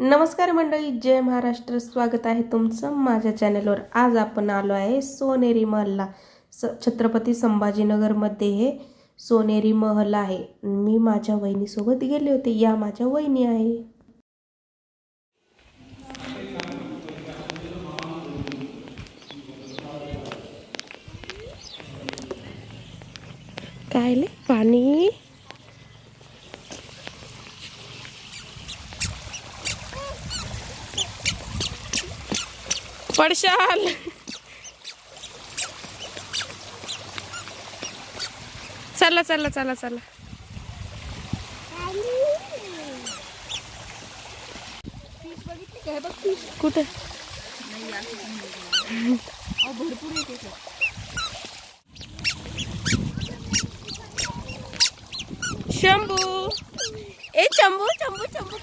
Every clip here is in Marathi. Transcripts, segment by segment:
नमस्कार मंडळी जय महाराष्ट्र. स्वागत आहे तुमचं माझ्या चॅनलवर. आज आपण आलो आहे सोनेरी महलला. स छत्रपती संभाजीनगरमध्ये हे सोनेरी महल आहे. मी माझ्या वहिनीसोबत गेले होते. या माझ्या वहिनी आहे. काय पाणी? पडशाल. चला चला चला चला. कुठे? शंभू. ए शंभू शंभू शंभू.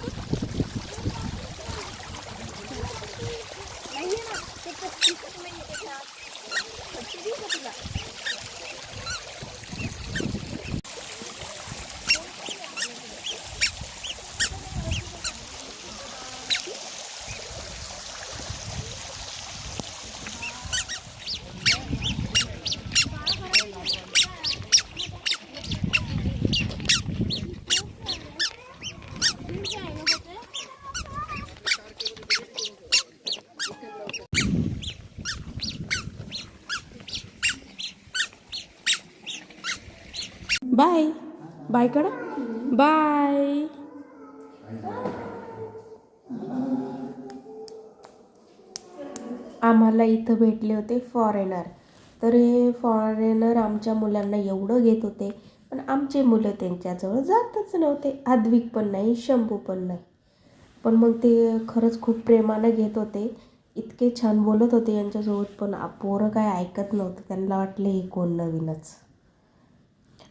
बाय. बाय करा. बाय. आम्हाला इथं भेटले होते फॉरेनर तर हे फॉरेनर आमच्या मुलांना एवढं घेत होते पण आमचे मुलं त्यांच्याजवळ जातच नव्हते. आद्विक पण नाही शंभू पण नाही. पण मग ते खरंच खूप प्रेमानं घेत होते. इतके छान बोलत होते यांच्यासोबत पण पोरं काय ऐकत नव्हतं. त्यांना वाटलं हे कोण नवीनच.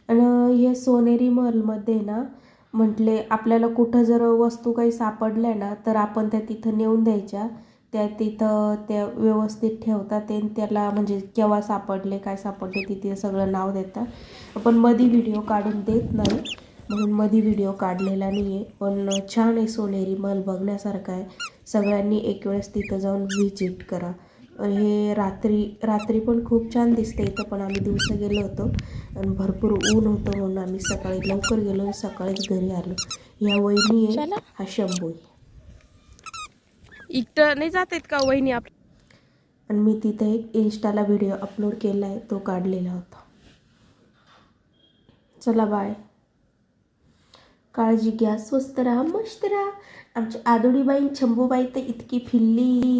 आणि हे सोनेरी महलमध्ये ना म्हटले आपल्याला कुठं जर वस्तू काही सापडल्या ना तर आपण त्या तिथं नेऊन द्यायच्या. त्या तिथं त्या व्यवस्थित ठेवतात ते त्याला म्हणजे केव्हा सापडले काय सापडले तिथे सगळं नाव देतात. पण मधी व्हिडिओ काढून देत नाही म्हणून मधी व्हिडिओ काढलेला नाही आहे पण छान आहे सोनेरी महल बघण्यासारखं आहे. सगळ्यांनी एक वेळेस तिथं जाऊन व्हिजिट करा. हे रात्री रात्री पण खूप छान दिसते इथं पण आम्ही दिवसा गेलो होतो. आणि भरपूर ऊन होतं म्हणून आम्ही सकाळी लवकर गेलो सकाळीच घरी आलो. ह्या वहिनी आहे हा शंभू इकडं नाही जात आहेत का वहिनी आप आणि मी तिथे एक इन्स्टाला व्हिडिओ अपलोड केला आहे तो काढलेला होता. चला बाय काळजी घ्या स्वस्त राहा मस्त राहा. आमची आदोडीबाई शंभूबाई तर इतकी फिरली